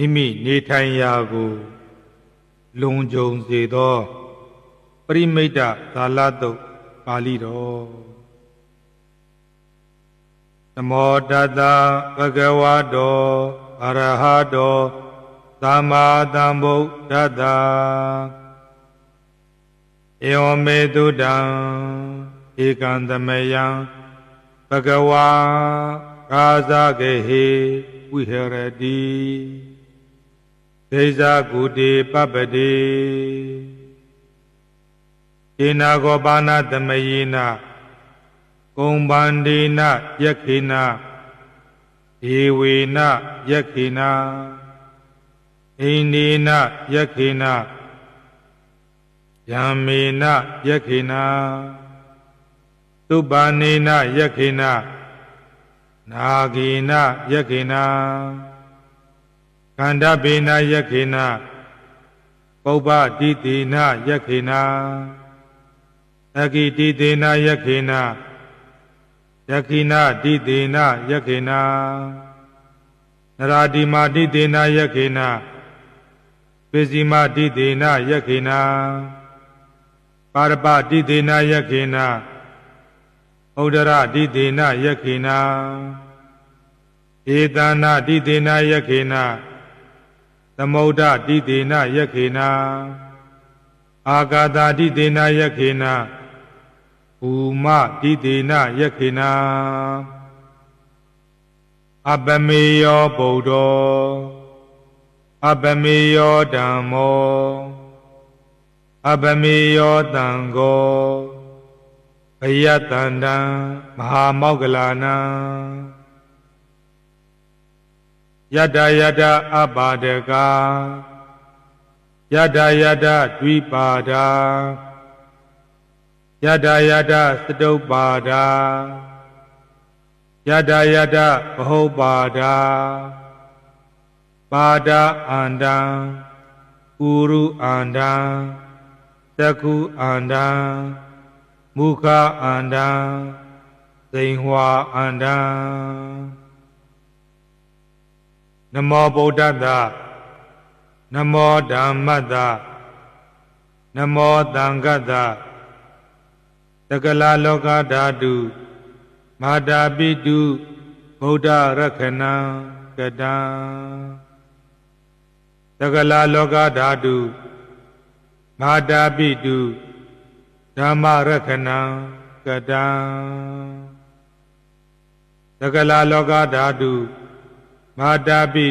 မိမိနေထိုင်ရာကိုလုံခြုံစေသောပရိမိတ်တသာလတုတ်ပါဠိတော်နမောတတဗဂဝတောအရဟတောသမ္မာသမ္ဗုဒ္ဓတ္တဧဝမေတုတံဧကံသမယံဘဂဝါကာဇဂေဟေဝိဟရတိ ဒေဇာကုတိပပ္ပတိဧနာဂောပါဏသမယေနကုံဗန္ဒေနယခေနဧဝေနယခေနအိန္ဒေနယခေနယံမေနယခေနသုပ္ပန္နေနယခေနနာဂေနယခေန ခန္ဓဗေနယခေနပုပ္ပတိတိနယခေနအကိတိတေနယခေနယခိနတိတေနယခေနနရာတိမာတိတေနယခေနပိစီမာတိတေနယခေနပါရပတိတေနယခေနဩဒရတိတေနယခေနဧတနာတိတေနယခေန သမုဒ္ဒတိတေနယခေနအာဂါတာတိတေနယခေနဘူမတိတေနယခေနအပမေယောဗုဒ္ဓောအပမေယောဓမ္မောအပမေယောတံဃောဘယတန္တံမဟာမောက္ကလာနံ ယတ္တယတ္တအပါဒကာယတ္တယတ္တဒွိပါဒာယတ္တယတ္တစတုပ္ပါဒာယတ္တယတ္တဘဟုပ္ပါဒာပါဒအန္တံဥရုအန္တံသက္ခုအန္တံမုခအန္တံသိဉ္ဟဝအန္တံ နမောဗုဒ္ဓတ္တနမောဓမ္မတ္တနမောသံဃတ္တတကလာလောကဓာတုမာတာပိတုဗုဒ္ဓရခဏံကတံတကလာလောကဓာတုမာတာပိတုဓမ္မရခဏံကတံတကလာလောကဓာတု မာတာပိ